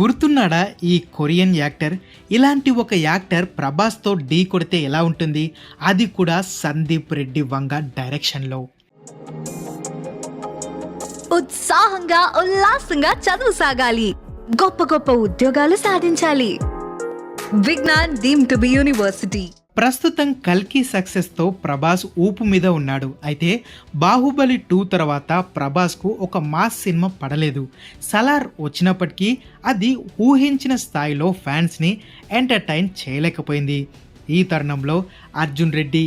గుర్తున్నాడా ఈ Korean actor? ఇలాంటి ఒక యాక్టర్ ప్రభాస్తో ఢీ కొడితే ఎలా ఉంటుంది? అది కూడా సందీప్ రెడ్డి వంగ డైరెక్షన్లో. ఉత్సాహంగా ఉల్లాసంగా చదువు సాగాలి. గొప్ప గొప్ప ఉద్యోగాలు సాధించాలి. Vignan deem to be university. ప్రస్తుతం కల్కి సక్సెస్తో ప్రభాస్ ఊపు మీద ఉన్నాడు. అయితే బాహుబలి టూ తర్వాత ప్రభాస్కు ఒక మాస్ సినిమా పడలేదు. సలార్ వచ్చినప్పటికీ అది ఊహించిన స్థాయిలో ఫ్యాన్స్ని ఎంటర్టైన్ చేయలేకపోయింది. ఈ తరుణంలో అర్జున్ రెడ్డి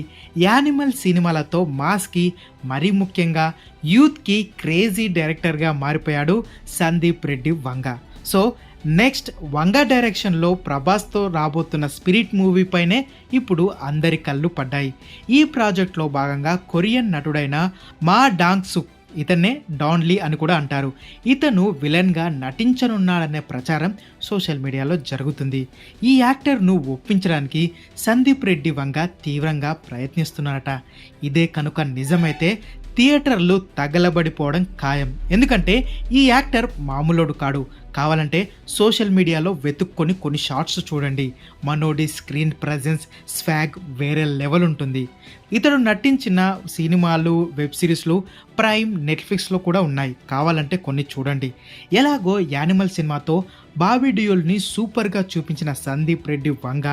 యానిమల్ సినిమాలతో మాస్కి మరీ ముఖ్యంగా యూత్కి క్రేజీ డైరెక్టర్గా మారిపోయాడు సందీప్ రెడ్డి వంగ. సో నెక్స్ట్ వంగ డైరెక్షన్లో ప్రభాస్తో రాబోతున్న స్పిరిట్ మూవీపైనే ఇప్పుడు అందరి కళ్ళు పడ్డాయి. ఈ ప్రాజెక్ట్లో భాగంగా కొరియన్ నటుడైన మా డాంగ్ సుక్ ఇతన్నే డాన్లీ అని కూడా అంటారు. ఇతను విలన్గా నటించనున్నాడనే ప్రచారం సోషల్ మీడియాలో జరుగుతుంది. ఈ యాక్టర్ను ఒప్పించడానికి సందీప్ రెడ్డి వంగ తీవ్రంగా ప్రయత్నిస్తున్నారట. ఇదే కనుక నిజమైతే థియేటర్లు తగలబడిపోవడం ఖాయం. ఎందుకంటే ఈ యాక్టర్ మామూలోడు కాడు. కావాలంటే సోషల్ మీడియాలో వెతుక్కొని కొన్ని షార్ట్స్ చూడండి. మనోడి స్క్రీన్ ప్రజెన్స్ స్వాగ్ వేరే లెవెల్ ఉంటుంది. ఇతడు నటించిన సినిమాలు వెబ్ సిరీస్లు ప్రైమ్ నెట్ఫ్లిక్స్లో కూడా ఉన్నాయి. కావాలంటే కొన్ని చూడండి. ఎలాగో యానిమల్ సినిమాతో బాబీ డియోల్ని సూపర్గా చూపించిన సందీప్ రెడ్డి వంగ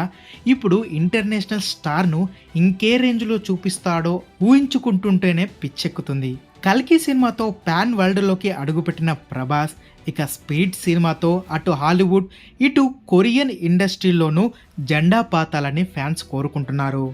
ఇప్పుడు ఇంటర్నేషనల్ స్టార్ను ఇంకే రేంజ్లో చూపిస్తాడో ఊహించుకుంటుంటేనే పిచ్చెక్కుతుంది. కల్కి సినిమాతో పాన్ వరల్డ్లోకి అడుగుపెట్టిన ప్రభాస్ ఇక స్పీడ్ సినిమాతో అటు హాలీవుడ్ ఇటు కొరియన్ ఇండస్ట్రీలోనూ జెండా పాతాలని ఫ్యాన్స్ కోరుకుంటున్నారు